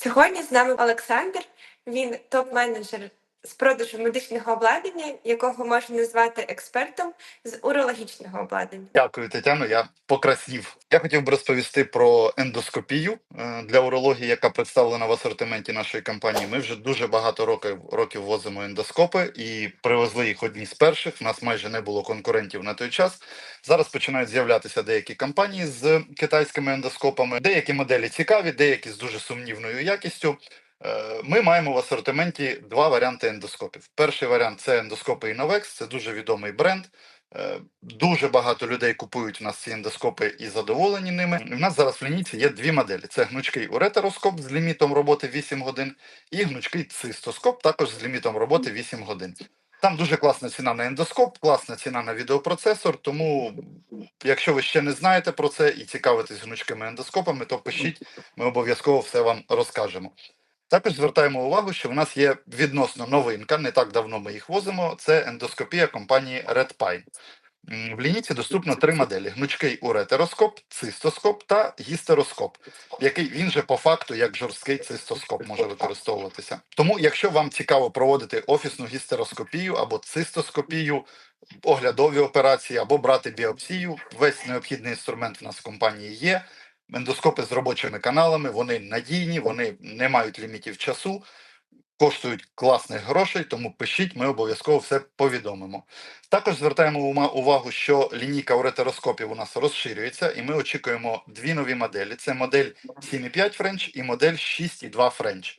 Сьогодні з нами Олександр. Він топ-менеджер з продажу медичного обладнання, якого можна назвати експертом з урологічного обладнання. Дякую, Тетяно. Я покраснів. Я хотів би розповісти про ендоскопію е, для урології, яка представлена в асортименті нашої компанії. Ми вже дуже багато років років возимо ендоскопи і привезли їх одні з перших. У нас майже не було конкурентів на той час. Зараз починають з'являтися деякі компанії з китайськими ендоскопами. Деякі моделі цікаві, деякі з дуже сумнівною якістю. Е, Ми маємо в асортименті два варіанти ендоскопів. Перший варіант це ендоскопи Innovex, це дуже відомий бренд. Е, Дуже багато людей купують у нас ці ендоскопи і задоволені ними. У нас зараз в лінійці є дві моделі: це гнучкий уретероскоп з лімітом роботи 8 годин, і гнучкий цистоскоп, також з лімітом роботи 8 годин. Там дуже класна ціна на ендоскоп, класна ціна на відеопроцесор. Тому, якщо ви ще не знаєте про це і цікавитесь гнучкими ендоскопами, то пишіть, ми обов'язково все вам розкажемо. Також звертаємо увагу, що в нас є відносно новинка, не так давно ми їх возимо. Це ендоскопія компанії Redpine. В лінійці доступно три моделі: гнучкий уретероскоп, цистоскоп та гістероскоп, який він же по факту як жорсткий цистоскоп може використовуватися. Тому, якщо вам цікаво проводити офісну гістероскопію або цистоскопію, оглядові операції або брати біопсію, весь необхідний інструмент в нас в компанії є. Ендоскопи з робочими каналами, вони надійні, вони не мають лімітів часу, коштують класних грошей, тому пишіть, ми обов'язково все повідомимо. Також звертаємо увагу, що лінійка уретероскопів у нас розширюється, і ми очікуємо дві нові моделі: це модель 7,5 French і модель 6,2 French.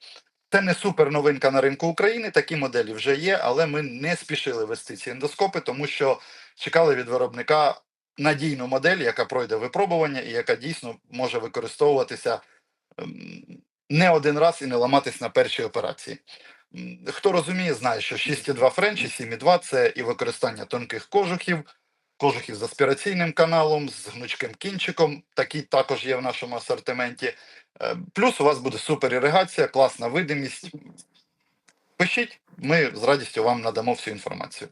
Це не супер новинка на ринку України. Такі моделі вже є, але ми не спішили вести ці ендоскопи, тому що чекали від виробника надійну модель, яка пройде випробування і яка дійсно може використовуватися ем, не один раз і не ламатись на першій операції. Хто розуміє, знає, що 6,2 French і 7,2 це і використання тонких кожухів, кожухів з аспіраційним каналом, з гнучким кінчиком. Такі також є в нашому асортименті. Е, Плюс у вас буде супер іригація, класна видимість. Пишіть, ми з радістю вам надамо всю інформацію.